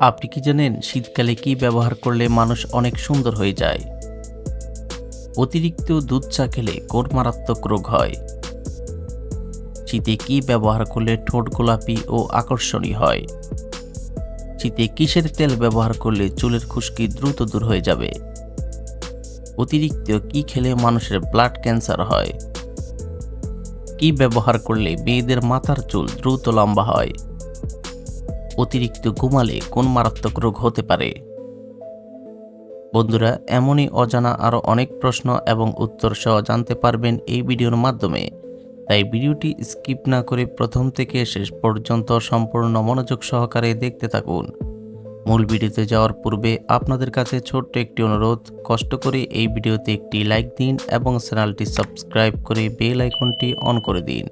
আপনি কি জানেন শীতকালে কি ব্যবহার করলে মানুষ অনেক সুন্দর হয়ে যায়? অতিরিক্ত দুধ চা খেলে কোন মারাত্মক রোগ হয়? শীতে কি ব্যবহার করলে ঠোঁট গোলাপি ও আকর্ষণীয় হয়? শীতে কিসের তেল ব্যবহার করলে চুলের খুশকি দ্রুত দূর হয়ে যাবে? অতিরিক্ত কি খেলে মানুষের ব্লাড ক্যান্সার হয়? কি ব্যবহার করলে মেয়েদের মাথার চুল দ্রুত লম্বা হয়? অতিরিক্ত ঘুমালে কোন মারাত্মক রোগ হতে পারে? বন্ধুরা, এমনই অজানা আরও অনেক প্রশ্ন এবং উত্তর সহ জানতে পারবেন এই ভিডিওর মাধ্যমে। তাই ভিডিওটি স্কিপ না করে প্রথম থেকে শেষ পর্যন্ত সম্পূর্ণ মনোযোগ সহকারে দেখতে থাকুন। মূল ভিডিওতে যাওয়ার পূর্বে আপনাদের কাছে ছোট্ট একটি অনুরোধ, কষ্ট করে এই ভিডিওতে একটি লাইক দিন এবং চ্যানেলটি সাবস্ক্রাইব করে বেল আইকনটি অন করে দিন।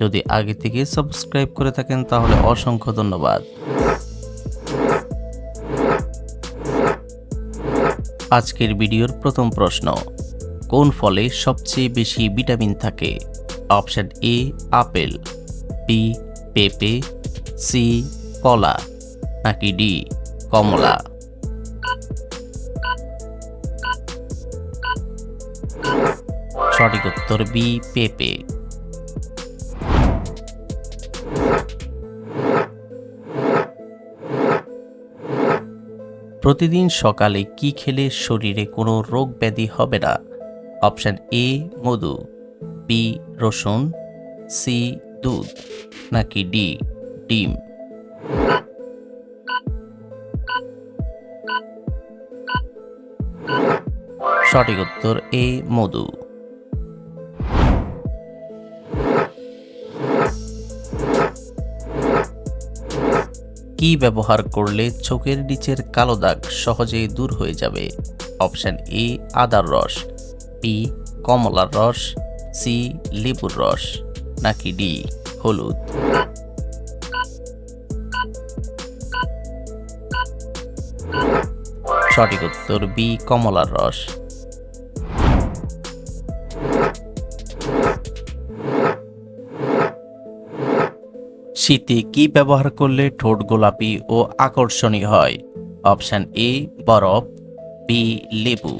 যদি আগে থেকে সাবস্ক্রাইব করে থাকেন, তাহলে অসংখ্য ধন্যবাদ। আজকের ভিডিওর প্রথম প্রশ্ন, কোন ফলে সবচেয়ে বেশি ভিটামিন থাকে? অপশন এ, আপেল, বি, পেঁপে, সি, কলা, নাকি ডি, কমলা? সঠিক উত্তর বি, পেঁপে। প্রতিদিন সকালে কি খেলে শরীরে কোনো রোগ ব্যাধি হবে না? অপশান এ, মধু, বি, রসুন, সি, দুধ, নাকি ডি, ডিম? সঠিক উত্তর এ, মধু। কি ব্যবহার করলে চোখের নিচের কালো দাগ সহজেই দূর হয়ে যাবে। অপশন এ, আদার রস, বি, কমলার রস, সি, লেবুর রস, নাকি ডি, হলুদ। সঠিক উত্তর বি, কমলার রস। শীতে কি ব্যবহার করলে ঠোঁট গোলাপি ও আকর্ষণীয় হয়? অপশান এ, বরফ, বি, লেবু,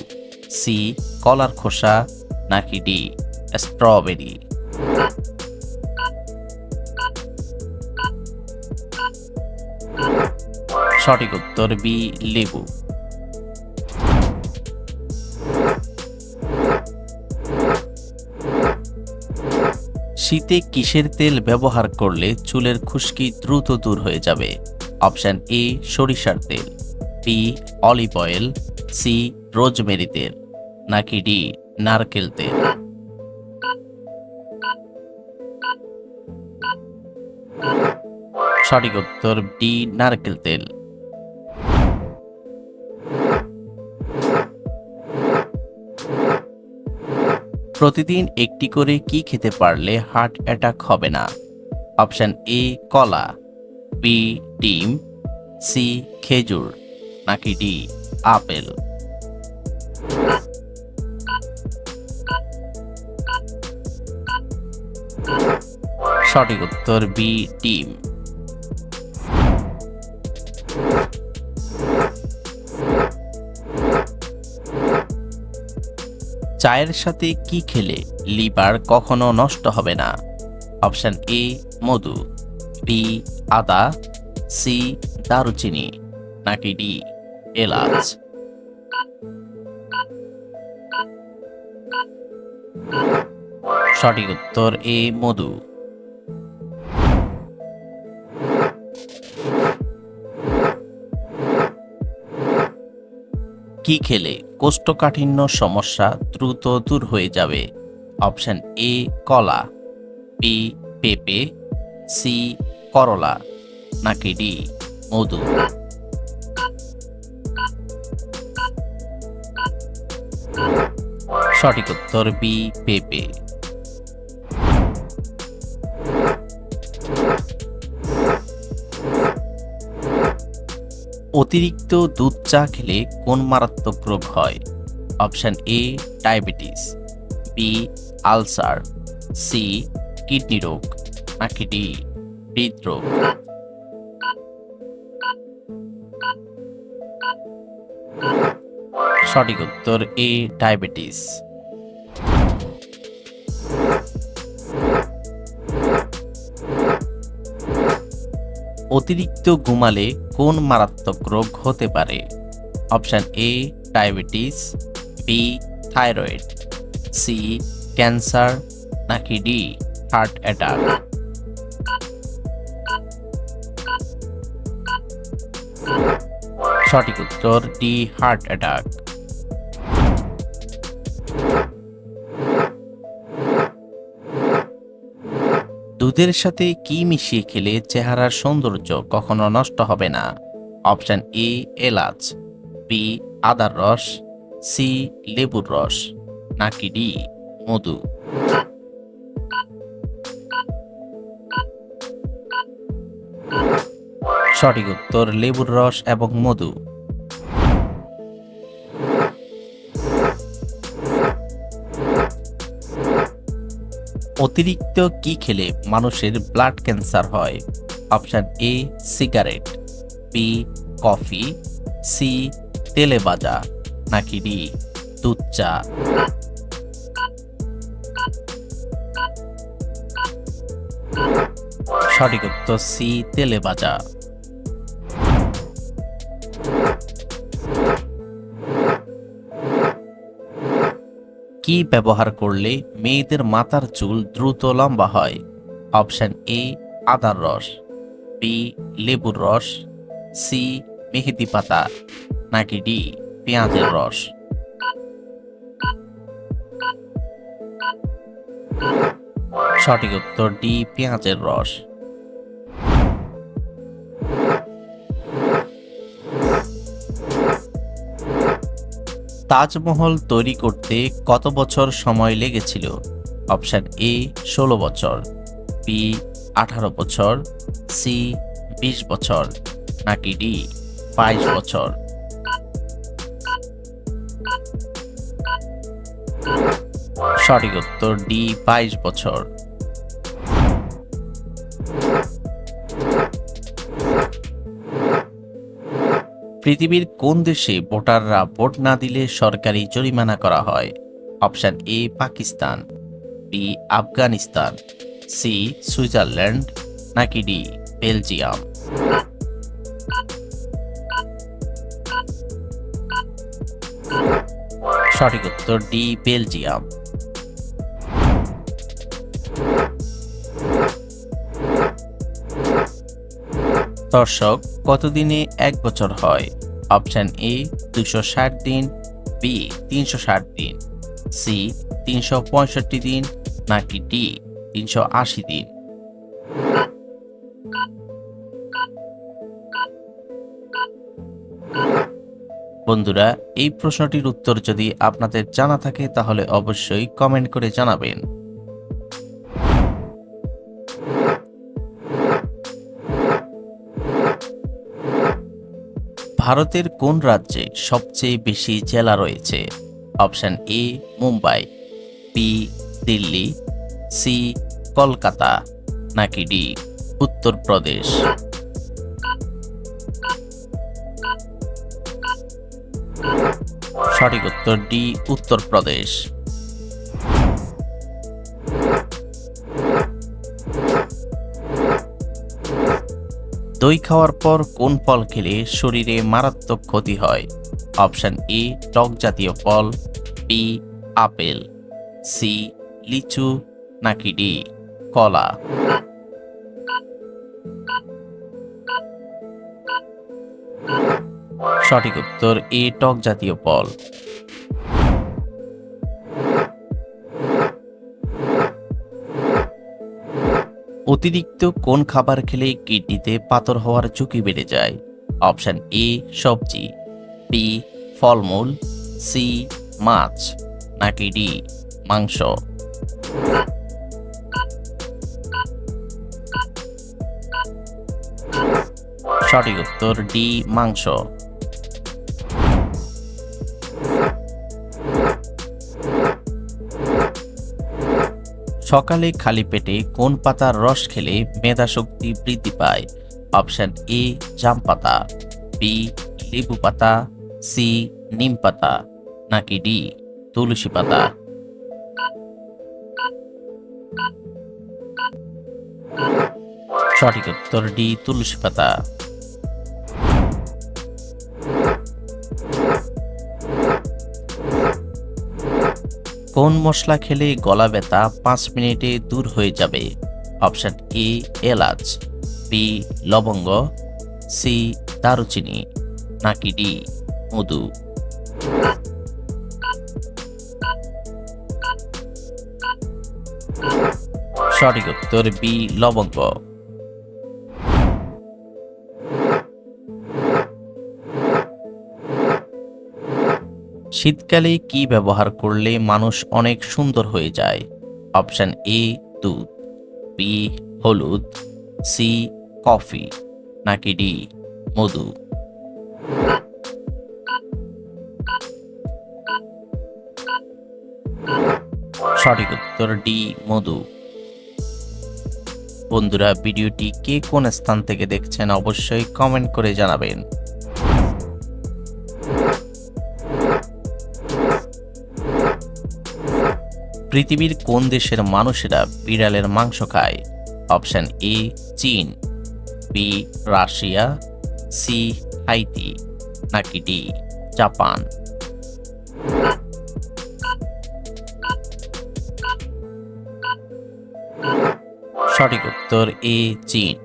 সি, কলার খোসা, নাকি ডি, স্ট্রবেরি? সঠিক উত্তর বি, লেবু। শীতে কিসের তেল ব্যবহার করলে চুলের খুশকি দ্রুত দূর হয়ে যাবে? অপশন এ, সরিষার তেল। B, olive oil. C, rosemary তেল। নাকি ডি, নারকেল তেল। সঠিক উত্তর ডি নারকেল তেল। প্রতিদিন একটি করে কি খেতে পারলে হার্ট অ্যাটাক হবে না? অপশান এ কলা বি ডিম সি খেজুর, নাকি ডি আপেল? সঠিক উত্তর বি ডিম। চায়ের সাথে কি খেলে লিভার কখনো নষ্ট হবে না? অপশান এ, মধু। বি আদা। সি দারুচিনি। নাকি ডি এলাচ। সঠিক উত্তর এ, মধু। কি খেলে কোষ্ঠকাঠিন্য সমস্যা দ্রুত দূর হয়ে যাবে? অপশান এ, কলা, বি, পেঁপে, সি, করলা, নাকি ডি, মধু? সঠিক উত্তর বি, পেঁপে। অতিরিক্ত দুধ চা খেলে কোন মারাত্মক রোগ হয়? Option A, diabetes, B, ulcer, C, kidney রোগ, নাকি ডি, হৃদরোগ? সঠিক উত্তর এ, ডায়াবেটিস। অতিরিক্ত ঘুমালে কোন মারাত্মক রোগ হতে পারে? Option A, diabetes, B, thyroid, C, cancer, নাকি ডি, হার্ট অ্যাটাক। সঠিক উত্তর, ডি, হার্ট অ্যাটাক। দুধের সাথে কি মিশিয়ে খেলে চেহারার সৌন্দর্য কখনো নষ্ট হবে না? অপশান এ, এলাচ, বি, আদার রস, সি, লেবুর রস, নাকি ডি, মধু। সঠিক উত্তর লেবুর রস এবং মধু। অতিরিক্ত কি খেলে মানুষের ব্লাড ক্যান্সার হয়? Option A cigarette B coffee C তেলে ভাজা নাকি ডি দুধ চা? সঠিক উত্তর সি তেলে ভাজা কি ব্যবহার করলে মেয়েদের মাথার চুল দ্রুত লম্বা হয়? অপশান এ, আদার রস বি লেবুর রস সি মেহেদি পাতা, নাকি ডি পেঁয়াজের রস? সঠিক উত্তর ডি পেঁয়াজের রস। তাজমহল তৈরি করতে কত বছর সময় লেগেছিল? অপশন এ, ষোলো বছর, বি, আঠারো বছর, সি, বিশ বছর, নাকি ডি, বাইশ বছর? সঠিক উত্তর ডি, বাইশ বছর। পৃথিবীর কোন দেশে ভোটাররা ভোট না দিলে সরকারি জরিমানা করা হয়? Option A, Pakistan B Afghanistan C Switzerland, নাকি ডি বেলজিয়াম? সঠিক উত্তর ডি বেলজিয়াম। দর্শক, কতদিনে এক বছর হয়? অপশন এ দুশো ষাট দিন বি তিনশো ষাট দিন সি তিনশো পঁয়ষট্টি দিন, নাকি ডি তিনশো আশি দিন? বন্ধুরা, এই প্রশ্নটির উত্তর যদি আপনাদের জানা থাকে, তাহলে অবশ্যই কমেন্ট করে জানাবেন। ভারতের কোন রাজ্যে সবচেয়ে বেশি জেলা রয়েছে? Option A, Mumbai, B, Delhi, C, Kolkata, নাকি ডি, উত্তরপ্রদেশ? সঠিক উত্তর ডি, উত্তরপ্রদেশ। দই খাওয়ার পর কোন ফল খেলে শরীরে মারাত্মক ক্ষতি হয়? অপশন এ, টক জাতীয় ফল, বি, আপেল, সি, লিচু নাকি ডি, কলা। সঠিক উত্তর এ, টক জাতীয় ফল। অতিরিক্ত কোন খাবার খেলে কিডনিতে পাথর হওয়ার ঝুঁকি বেড়ে যায়? অপশন এ, সবজি। বি ফলমূল। সি মাছ। নাকি ডি মাংস? সঠিক উত্তর ডি মাংস। সকালে খালি পেটে কোন পাতার রস খেলে মেধা শক্তি বৃদ্ধি পায়? অপশন এ, জাম পাতা বি লেবু পাতা সি নিম পাতা, নাকি ডি তুলসী পাতা? সঠিক উত্তর ডি তুলসী পাতা। কোন মশলা খেলে গলা ব্যথা পাঁচ মিনিটে দূর হয়ে যাবে? অপশন এ, এলাচ, বি, লবঙ্গ, সি, দারুচিনি, নাকি ডি, মধু? সঠিক উত্তর বি, লবঙ্গ। শীতকালে কি ব্যবহার করলে মানুষ অনেক সুন্দর হয়ে যায়? অপশান এ, দুধ। বি, হলুদ। C, coffee. নাকি ডি, মধু? সঠিক উত্তর ডি, মধু। বন্ধুরা, ভিডিওটি কে কোন স্থান থেকে দেখছেন অবশ্যই কমেন্ট করে জানাবেন। পৃথিবীর কোন দেশের মানুষেরা বিড়ালের মাংস খায়? অপশান এ, চীন, বি, রাশিয়া, সি, হাইতি, নাকি ডি, জাপান? সঠিক উত্তর এ, চীন।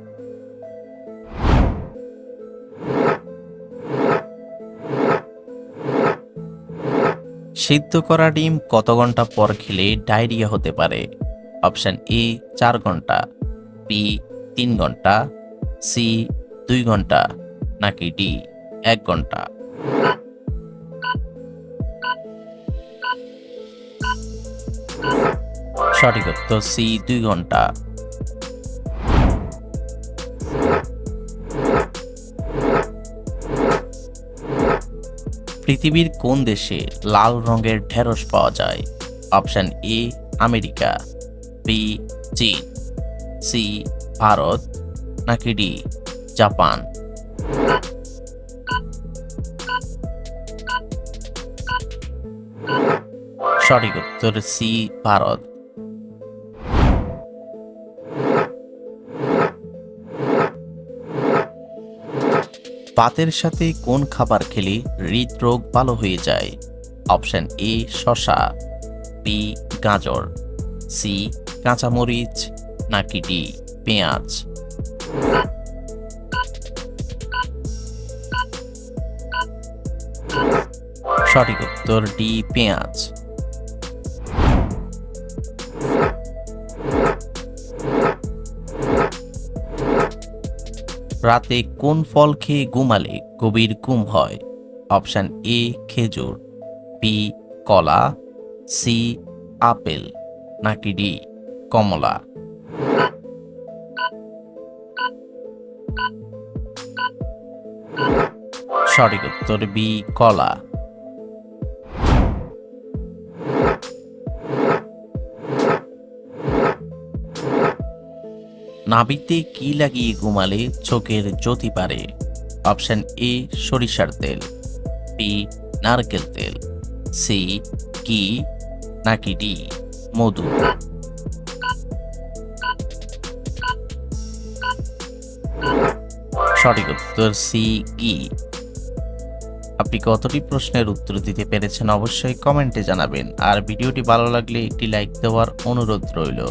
সিদ্ধ করা ডিম কত ঘণ্টা পর খেলে ডায়রিয়া হতে পারে? অপশান এ, চার ঘণ্টা। বি, তিন ঘণ্টা। সি, দুই ঘণ্টা। নাকি ডি, এক ঘণ্টা। সঠিক উত্তর সি, দুই ঘণ্টা। পৃথিবীর কোন দেশে লাল রঙের ঢেঁড়স পাওয়া যায়? অপশান এ, আমেরিকা বি চীন সি ভারত, নাকি ডি, জাপান? সঠিক উত্তর সি ভারত। ভাতের সাথে কোন খাবার খেলে হৃদরোগ ভালো হয়ে যায়? অপশন এ শশা বি গাজর সি কাঁচামরিচ, নাকি ডি পেঁয়াজ? সঠিক উত্তর ডি পেঁয়াজ। রাতে কোন ফল খেয়ে ঘুমালে গভীর ঘুম হয়? অপশান এ, খেজুর, বি, কলা, সি, আপেল, নাকি ডি, কমলা? সঠিক উত্তর বি, কলা। নাবিতে কি লাগিয়ে ঘুমালে চোখের জ্যোতি পারে? অপশন এ সরিষার তেল। বি নারকেল তেল। সি কি নাকি ডি মধু। সঠিক উত্তর সি কি আপনি কতটি প্রশ্নের উত্তর দিতে পেরেছেন অবশ্যই কমেন্টে জানাবেন। আর ভিডিওটি ভালো লাগলে একটি লাইক দেওয়ার অনুরোধ রইল।